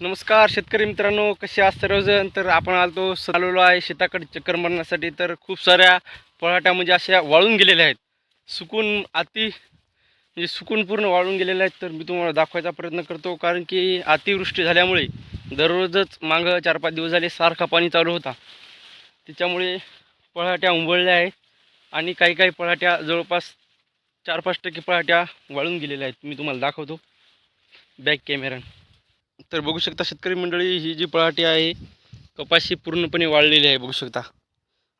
नमस्कार शेतकरी मित्रांनो कसे आज सर्वजण? तर आपण आलतो चालवलो आहे शेताकडे चक्कर मारण्यासाठी. तर खूप साऱ्या पळाट्या म्हणजे अशा वाळून गेलेल्या आहेत. सुकून अति म्हणजे सुकून पूर्ण वाळून गेलेल्या आहेत. तर मी तुम्हाला दाखवायचा प्रयत्न करतो कारण की अतिवृष्टी झाल्यामुळे दररोजच मागं चार पाच दिवस झाले सारखा पाणी चालू होता. त्याच्यामुळे पळाट्या उंबळल्या आहेत आणि काही काही पळाट्या जवळपास चार पाच टक्के पळाट्या वाळून गेलेल्या आहेत. मी तुम्हाला दाखवतो. बॅक कॅमेरा तर बघू शकता शेतकरी मंडळी ही जी पळाटी आहे कपाशी पूर्णपणे वाळलेली आहे बघू शकता.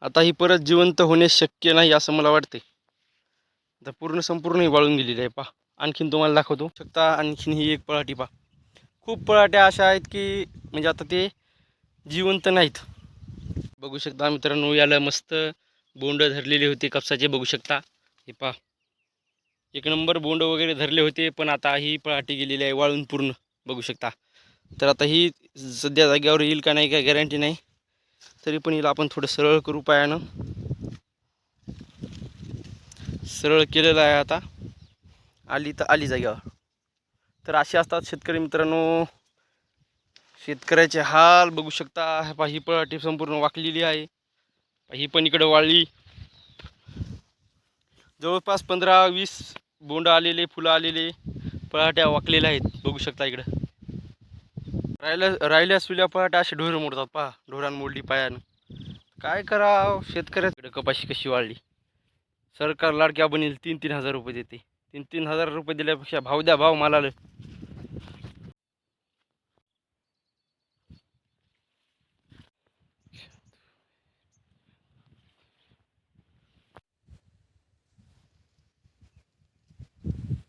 आता ही परत जिवंत होणे शक्य नाही असं मला वाटते आता पूर्ण संपूर्ण ही वाळून गेलेली आहे पहा. आणखीन तुम्हाला दाखवतो. शकता आणखीन ही एक पळाटी पहा. खूप पळाट्या अशा आहेत की म्हणजे आता ते जिवंत नाहीत. बघू शकता मित्रांनो याला मस्त बोंड धरलेले होते कपसाचे बघू शकता. हे पहा. एक नंबर बोंड वगैरे धरले होते पण आता ही पळाटी गेलेली आहे वाळून पूर्ण. बघू शकता. तर आता ही सध्या जागेवर येईल का नाही काय गॅरंटी नाही. तरी पण हिला आपण थोडं सरळ करू पायानं. सरळ केलेलं आहे आता. आली तर आली जागेवर. तर असे असतात शेतकरी मित्रांनो. शेतकऱ्याचे हाल बघू शकता. पा पहा ही पळाटी संपूर्ण वाकलेली आहे. ही पण इकडं वाळली. जवळपास पंधरा वीस बोंड आलेले फुलं आलेले पळाट्या वाकलेल्या आहेत. बघू शकता इकडं. राहिल्या राहिल्या सुल्या पहाट असे ढोरं मोडतात पहा ढोरान मोडली पायानं. काय करा शेतकऱ्याकडे कपाशी कशी वाढली. सरकार लाडक्या बनेल तीन तीन हजार रुपये देते. तीन तीन हजार रुपये दिल्यापेक्षा भाव द्या भाव मालाला.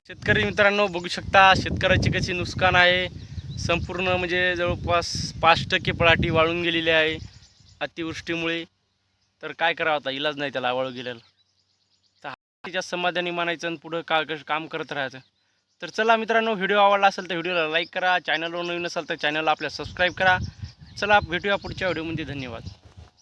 शेतकरी मित्रांनो बघू शकता शेतकऱ्याची कशी नुकसान आहे. संपूर्ण म्हणजे जवळपास पाच टक्के पळाटी वाळून गेलेली आहे अतिवृष्टीमुळे. तर काय करावं आता? इलाज नाही त्याला वाळू गेलेलं. तर समाधानी मानायचं आणि पुढं का काम करत राहायचं. तर चला मित्रांनो व्हिडिओ आवडला असेल तर व्हिडिओला लाईक करा. चॅनलवर नवीन असेल तर चॅनलला आपल्या सबस्क्राईब करा. चला भेटूया पुढच्या व्हिडिओमध्ये. धन्यवाद.